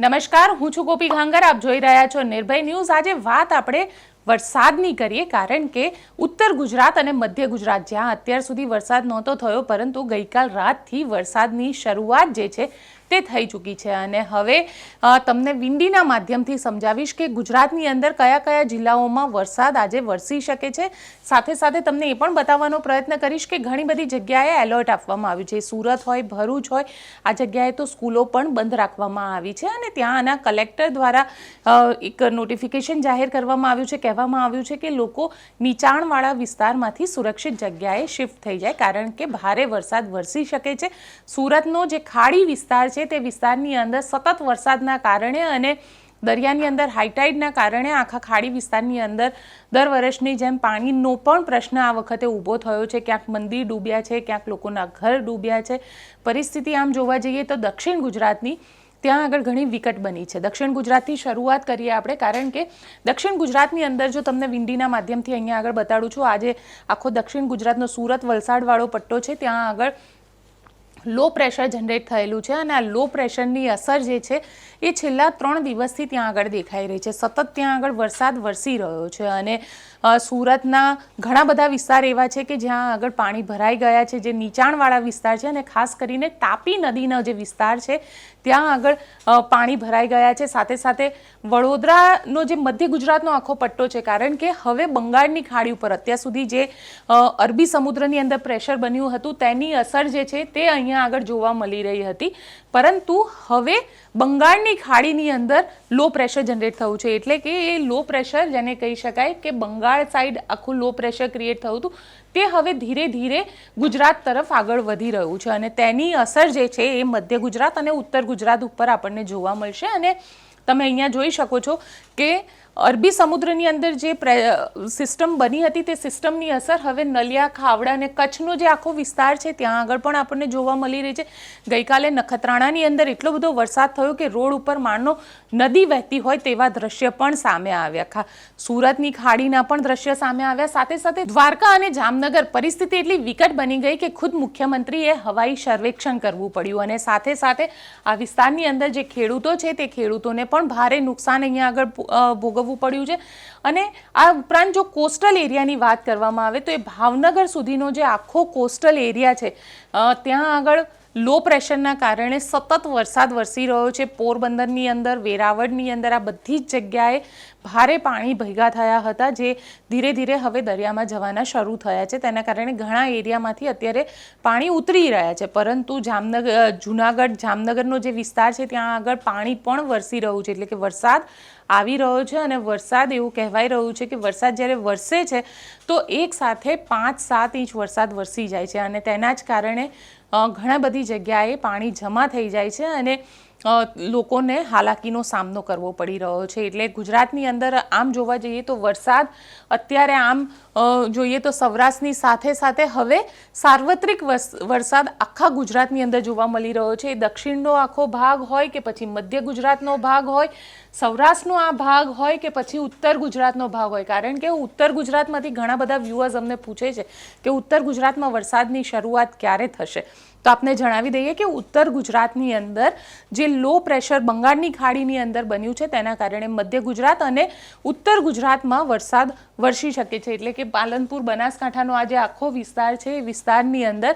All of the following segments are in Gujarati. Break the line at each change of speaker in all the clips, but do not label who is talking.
નમસ્કાર, હું છું ગોપી ઘાંગર. આપ જોઈ રહ્યા છો નિર્ભય ન્યૂઝ. આજે વાત આપણે વરસાદની કરીએ, કારણ કે ઉત્તર ગુજરાત અને મધ્ય ગુજરાત, જ્યાં અત્યાર સુધી વરસાદ નહોતો થયો, પરંતુ ગઈકાલ રાતથી વરસાદની શરૂઆત જે છે તે થઈ ચૂકી છે અને હવે તમને વિંડીના માધ્યમથી સમજાવીશ કે ગુજરાતની અંદર કયા કયા જિલ્લાઓમાં વરસાદ આજે વરસી શકે છે. સાથે સાથે તમને એ પણ બતાવવાનો પ્રયત્ન કરીશ કે ઘણી બધી જગ્યાએ એલર્ટ આપવામાં આવ્યું છે. સુરત હોય, ભરૂચ હોય, આ જગ્યાએ તો સ્કૂલો પણ બંધ રાખવામાં આવી છે અને ત્યાં આના કલેક્ટર દ્વારા એક નોટિફિકેશન જાહેર કરવામાં આવ્યું છે. કહેવામાં આવ્યું છે કે લોકો નીચાણવાળા વિસ્તારમાંથી સુરક્ષિત જગ્યાએ શિફ્ટ થઈ જાય કારણ કે ભારે વરસાદ વરસી શકે છે. સુરતનો જે ખાડી વિસ્તાર છે તે વિસ્તારની અંદર સતત વરસાદના કારણે અને દરિયાની અંદર હાઈટાઈડના કારણે આખા ખાડી વિસ્તારની અંદર દર વર્ષની જેમ પાણીનો પણ પ્રશ્ન આ વખતે ઊભો થયો છે. ક્યાંક મંદિર ડૂબ્યા છે, ક્યાંક લોકોના ઘર ડૂબ્યા છે. પરિસ્થિતિ આમ જોવા જઈએ તો દક્ષિણ ગુજરાતની ત્યાં આગળ ઘણી વિકટ બની છે. દક્ષિણ ગુજરાતથી શરૂઆત કરીએ આપણે, કારણ કે દક્ષિણ ગુજરાતની અંદર જો તમને વિંડીના માધ્યમથી અહીંયા આગળ બતાડું છું, આજે આખો દક્ષિણ ગુજરાતનો સુરત વલસાડવાળો પટ્ટો છે, ત્યાં આગળ લો પ્રેશર જનરેટ થયેલું છે અને આ લો પ્રેશરની અસર જે છે એ છેલ્લા ત્રણ દિવસથી ત્યાં આગળ દેખાઈ રહી છે. સતત ત્યાં આગળ વરસાદ વરસી રહ્યો છે અને સુરતના ઘણા બધા વિસ્તાર એવા છે કે જ્યાં આગળ પાણી ભરાઈ ગયા છે, જે નીચાણવાળા વિસ્તાર છે અને ખાસ કરીને તાપી નદીનો જે વિસ્તાર છે, ત્યાં આગળ પાણી ભરાઈ ગયા છે. સાથે સાથે વડોદરાનો જે મધ્ય ગુજરાતનો આખો પટ્ટો છે, કારણ કે હવે બંગાળની ખાડી ઉપર અત્યાર સુધી જે અરબી સમુદ્રની અંદર પ્રેશર બન્યું હતું, તેની અસર જે છે તે અહીંયા આગળ જોવા મળી રહી હતી. પરંતુ હવે બંગાળની ખાડીની અંદર લો પ્રેશર જનરેટ થયું છે. એટલે કે એ લો પ્રેશર જેને કહી શકાય કે બંગાળ સાઈડ આખું લો પ્રેશર ક્રિએટ થયું હતું. તે હવે ધીરે ધીરે ગુજરાત તરફ આગળ વધી રહ્યું છે અને તેની અસર જે છે એ મધ્ય ગુજરાત અને ઉત્તર ગુજરાત ઉપર આપણને જોવા મળશે અને તમે અહીંયા જોઈ શકો છો કે અરબી સમુદ્રની અંદર જે સિસ્ટમ બની હતી તે સિસ્ટમની અસર હવે નલિયા ખાવડા અને કચ્છનો જે આખો વિસ્તાર છે ત્યાં આગળ પણ આપણને જોવા મળી રહી છે. ગઈકાલે નખત્રાણાની અંદર એટલો બધો વરસાદ થયો કે રોડ ઉપર માનો નદી વહેતી હોય તેવા દ્રશ્ય પણ સામે આવ્યા. ખા સુરતની ખાડીના પણ દ્રશ્ય સામે આવ્યા. સાથે સાથે દ્વારકા અને જામનગર પરિસ્થિતિ એટલી વિકટ બની ગઈ કે ખુદ મુખ્યમંત્રીએ હવાઈ સર્વેક્ષણ કરવું પડ્યું અને સાથે સાથે આ વિસ્તારની અંદર જે ખેડૂતો છે તે ખેડૂતોને પણ ભારે નુકસાન અહીંયા આગળ અ, ભોગવવું પડ્યું છે. અને આ ઉપરાંત જો કોસ્ટલ એરિયાની વાત કરવામાં આવે તો એ ભાવનગર સુધીનો જે આખો કોસ્ટલ એરિયા છે ત્યાં આગળ લો પ્રેશરના કારણે સતત વરસાદ વરસી રહ્યો છે. પોરબંદરની અંદર, વેરાવળની અંદર આ બધી જ જગ્યાએ ભારે પાણી ભેગા થયા હતા જે ધીરે ધીરે હવે દરિયામાં જવાના શરૂ થયા છે. તેના કારણે ઘણા એરિયામાંથી અત્યારે પાણી ઉતરી રહ્યા છે. પરંતુ જામનગર જુનાગઢ, જામનગરનો જે વિસ્તાર છે, ત્યાં આગળ પાણી પણ વરસી રહ્યું છે. એટલે કે વરસાદ આવી રહ્યો છે અને વરસાદ એવું કહેવાય રહ્યું છે કે વરસાદ જ્યારે વરસે છે, તો એક સાથે પાંચ સાત ઇંચ વરસાદ વરસી જાય છે. અને તેના જ કારણે ઘણા બધી જગ્યાએ પાણી જમા થઈ જાય છે. અને લોકોને હાલાકીનો સામનો કરવો પડી રહ્યો છે. એટલે ગુજરાતની અંદર આમ જોવા જઈએ તો વરસાદ અત્યારે આમ જોઈએ તો સૌરાષ્ટ્રની સાથે સાથે હવે સાર્વત્રિક વરસાદ આખા ગુજરાતની અંદર જોવા મળી રહ્યો છે. દક્ષિણનો આખો ભાગ હોય કે પછી મધ્ય ગુજરાતનો ભાગ હોય, સૌરાષ્ટ્રનો આ ભાગ હોય કે પછી ઉત્તર ગુજરાતનો ભાગ હોય. કારણ કે ઉત્તર ગુજરાતમાંથી ઘણા બધા વ્યૂઅર્સ અમને પૂછે છે કે ઉત્તર ગુજરાતમાં વરસાદની શરૂઆત ક્યારે થશે? તો આપને જણાવી દઈએ કે ઉત્તર ગુજરાતની અંદર જે લો પ્રેશર બંગાળની ખાડીની અંદર બન્યું છે, તેના કારણે મધ્ય ગુજરાત અને ઉત્તર ગુજરાતમાં વરસાદ વરસી શકે છે. એટલે કે પાલનપુર બનાસકાંઠાનો આ જે આખો વિસ્તાર છે. એ વિસ્તારની અંદર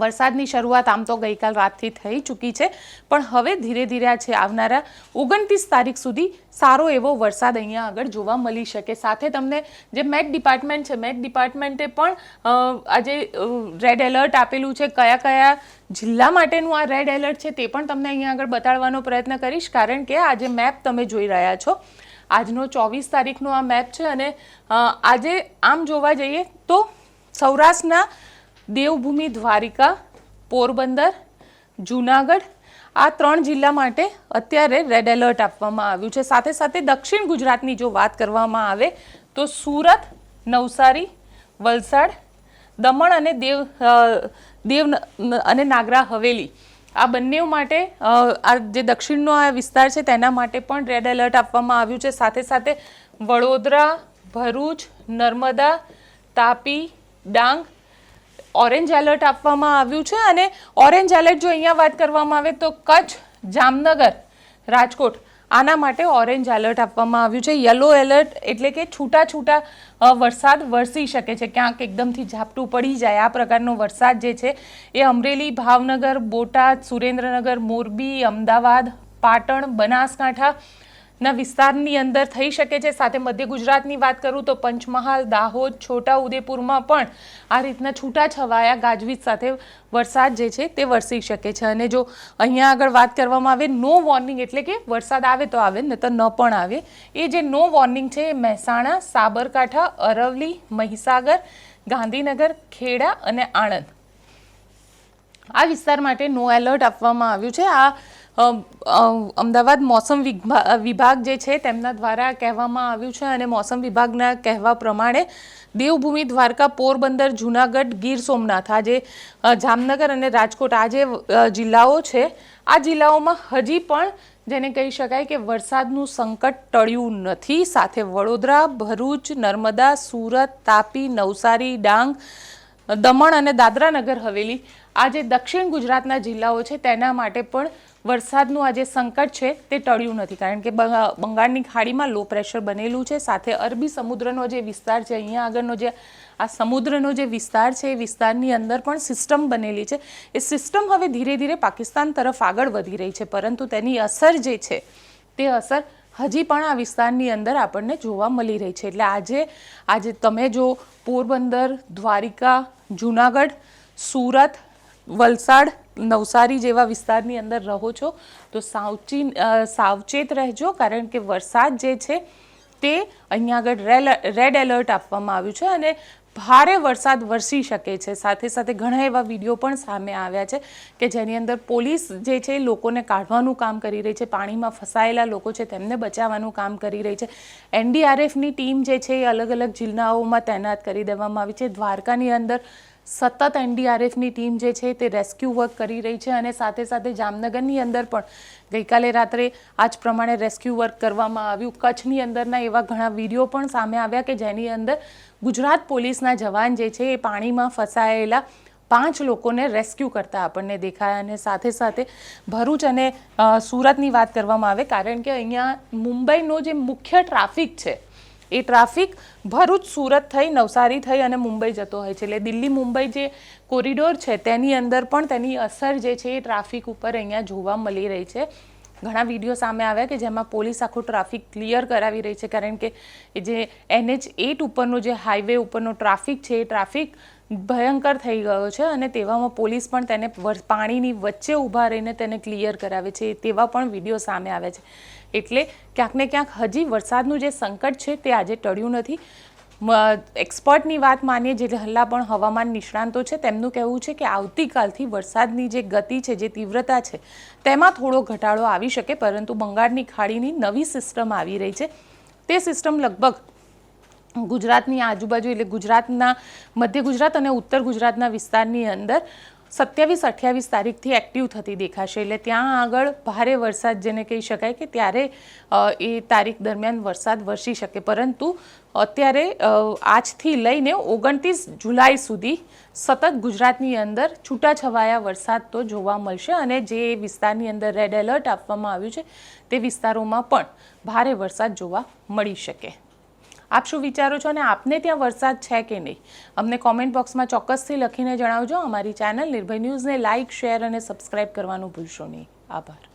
વરસાદની શરૂઆત આમ તો ગઈકાલ રાતથી થઈ ચૂકી છે. પણ હવે ધીરે ધીરે આ છે આવનારા ઓગણત્રીસ તારીખ સુધી સારો એવો વરસાદ અહીંયા આગળ જોવા મળી શકે. સાથે તમને જે મેટ ડિપાર્ટમેન્ટ છે, મેટ ડિપાર્ટમેન્ટે પણ આજે રેડ એલર્ટ આપેલું છે. કયા કયા જિલ્લા માટેનું આ રેડ એલર્ટ છે તે પણ તમને અહીંયા આગળ બતાડવાનો પ્રયત્ન કરીશ. કારણ કે આજે મેપ તમે જોઈ રહ્યા છો. આજનો ચોવીસ તારીખનો આ મેપ છે અને આજે આમ જોવા જઈએ તો સૌરાષ્ટ્રના દેવભૂમિ દ્વારિકા, પોરબંદર, જૂનાગઢ આ ત્રણ જિલ્લા માટે અત્યારે રેડ એલર્ટ આપવામાં આવ્યું છે. સાથે સાથે દક્ષિણ ગુજરાતની જો વાત કરવામાં આવે તો સુરત, નવસારી, વલસાડ, દમણ અને દેવ દેવ અને નાગરા હવેલી આ બંને માટે આ જે દક્ષિણનો આ વિસ્તાર છે તેના માટે પણ રેડ એલર્ટ આપવામાં આવ્યું છે. સાથે સાથે વડોદરા, ભરૂચ, નર્મદા, તાપી, ડાંગ ઓરેન્જ એલર્ટ આપવામાં આવ્યું છે. અને ઓરેન્જ એલર્ટ જો અહીંયા વાત કરવામાં આવે તો કચ્છ, જામનગર, રાજકોટ આના માટે ઓરેન્જ એલર્ટ આપવામાં આવ્યું છે. યલો એલર્ટ એટલે કે છૂટા છૂટા વરસાદ વરસી શકે છે. ક્યાંક એકદમથી ઝાપટું પડી જાય. આ પ્રકારનો વરસાદ જે છે એ અમરેલી, ભાવનગર, બોટાદ, સુરેન્દ્રનગર, મોરબી, અમદાવાદ, પાટણ, બનાસકાંઠા ના વિસ્તારની અંદર થઈ શકે છે. સાથે મધ્ય ગુજરાતની વાત કરું તો પંચમહાલ, દાહોદ, છોટા ઉદેપુરમાં પણ આ રીતના છૂટા છવાયા ગાજવીજ સાથે વરસાદ જે છે તે વરસી શકે છે. અને જો અહીંયા આગળ વાત કરવામાં આવે, નો વોર્નિંગ એટલે કે વરસાદ આવે તો આવે ને તો ન પણ આવે. એ જે નો વોર્નિંગ છે એ મહેસાણા, સાબરકાંઠા અરવલી મહીસાગર, ગાંધીનગર, ખેડા અને આણંદ. આ વિસ્તાર માટે નો એલર્ટ આપવામાં આવ્યું છે. આ અમદાવાદ મોસમ વિભા- વિભાગ જે છે તેમના દ્વારા કહેવામાં આવ્યું છે અને મોસમ વિભાગના કહેવા પ્રમાણે દેવભૂમિ, દ્વારકા, પોરબંદર, જુનાગઢ, ગીર સોમનાથ આજે જામનગર અને રાજકોટ આ જે જિલ્લાઓ છે, આ જિલ્લાઓમાં હજી પણ જેને કહી શકાય કે વરસાદનું સંકટ ટળ્યું નથી. સાથે વડોદરા, ભરૂચ, નર્મદા, સુરત, તાપી, નવસારી, ડાંગ, દમણ અને દાદરા નગર હવેલી આ જે દક્ષિણ ગુજરાતના જિલ્લાઓ છે, તેના માટે પણ વરસાદનું આ જે સંકટ છે, તે ટળ્યું નથી. કારણ કે બંગાળની ખાડીમાં લો પ્રેશર બનેલું છે, સાથે અરબી સમુદ્રનો જે વિસ્તાર છે, અહીંયા આગળનો જે, આ સમુદ્રનો જે વિસ્તાર છે, એ વિસ્તારની અંદર પણ સિસ્ટમ બનેલી છે. એ સિસ્ટમ હવે ધીરે ધીરે પાકિસ્તાન તરફ આગળ વધી રહી છે, પરંતુ તેની અસર જે છે, તે અસર હજી પણ આ વિસ્તારની અંદર આપણને જોવા મળી રહી છે. એટલે આજે આજે તમે જો પોરબંદર, દ્વારિકા, જુનાગઢ, સુરત વલસાડ, નવસારી જેવા વિસ્તારની અંદર રહો છો, તો સાવચી સાવચેત રહેજો, કારણ કે વરસાદ જે છે તે અહીંયા આગળ રેડ એલર્ટ આપવામાં આવ્યું છે અને ભારે વરસાદ વરસી શકે છે. સાથે સાથે ઘણા એવા વીડિયો પણ સામે આવ્યા છે કે જેની અંદર પોલીસ જે છે લોકોને કાઢવાનું કામ કરી રહી છે, પાણીમાં ફસાયેલા લોકો છે, તેમને બચાવવાનું કામ કરી રહી છે. એનડીઆરએફની ટીમ જે છે એ અલગ અલગ જિલ્લાઓમાં તૈનાત કરી દેવામાં આવી છે. દ્વારકાની અંદર સતત એનડીઆરએફની ટીમ જે છે તે રેસ્ક્યુ વર્ક કરી રહી છે અને સાથે સાથે જામનગરની અંદર પણ ગઈકાલે રાત્રે આ જ પ્રમાણે રેસ્ક્યુ વર્ક કરવામાં આવ્યું. કચ્છની અંદરના એવા ઘણા વીડિયો પણ સામે આવ્યા કે જેની અંદર ગુજરાત પોલીસના જવાન જે છે એ પાણીમાં ફસાયેલા પાંચ લોકોને રેસ્ક્યુ કરતા આપણને દેખાયા અને સાથે સાથે ભરૂચ અને સુરતની વાત કરવામાં આવે કારણ કે અહીંયા મુંબઈનો જે મુખ્ય ટ્રાફિક છે એ ટ્રાફિક ભરૂચ, સુરત થઈ, નવસારી થઈ અને મુંબઈ જતો હોય છે. એટલે દિલ્હી, મુંબઈ જે કોરિડોર છે, તેની અંદર પણ તેની અસર જે છે એ ટ્રાફિક ઉપર અહીંયા જોવા મળી રહી છે. ઘણા વીડિયો સામે આવ્યા કે જેમાં પોલીસ આખો ટ્રાફિક ક્લિયર કરાવી રહી છે. કારણ કે જે એનએચ એટ ઉપરનો જે હાઈવે ઉપરનો ટ્રાફિક છે, એ ટ્રાફિક ભયંકર થઈ ગયો છે અને તેવામાં પોલીસ પણ તેને પાણીની વચ્ચે ઊભા રહીને તેને ક્લિયર કરાવે છે, તેવા પણ વીડિયો સામે આવે છે. એટલે ક્યાંક ને ક્યાંક હજી વરસાદનું જે સંકટ છે તે આજે ટળ્યું નથી. એક્સપર્ટની વાત માનીએ જે હલ્લા પણ હવામાન નિષ્ણાંતો છે, તેમનું કહેવું છે કે આવતીકાલથી વરસાદની જે ગતિ છે, જે તીવ્રતા છે, તેમાં થોડો ઘટાડો આવી શકે, પરંતુ બંગાળની ખાડીની નવી સિસ્ટમ આવી રહી છે. તે સિસ્ટમ લગભગ ગુજરાતની આજુબાજુ એટલે ગુજરાતના મધ્ય ગુજરાત અને ઉત્તર ગુજરાતના વિસ્તારની અંદર સત્યાવીસ અઠ્યાવીસ તારીખથી એક્ટિવ થતી દેખાશે. એટલે ત્યાં આગળ ભારે વરસાદ જેને કહી શકાય કે ત્યારે એ તારીખ દરમિયાન વરસાદ વરસી શકે. પરંતુ અત્યારે આજથી લઈને ઓગણત્રીસ જુલાઈ સુધી સતત ગુજરાતની અંદર છૂટાછવાયા વરસાદ તો જોવા મળશે અને જે વિસ્તારની અંદર રેડ એલર્ટ આપવામાં આવ્યું છે તે વિસ્તારોમાં પણ ભારે વરસાદ જોવા મળી શકે. આપ શું વિચારો છો અને આપને ત્યાં વરસાદ છે કે નહીં? અમને કોમેન્ટ બોક્સમાં ચોક્કસથી લખીને જણાવજો. અમારી ચેનલ નિર્ભય ન્યૂઝને લાઇક શેર અને સબસ્ક્રાઇબ કરવાનું ભૂલશો નહીં. આભાર.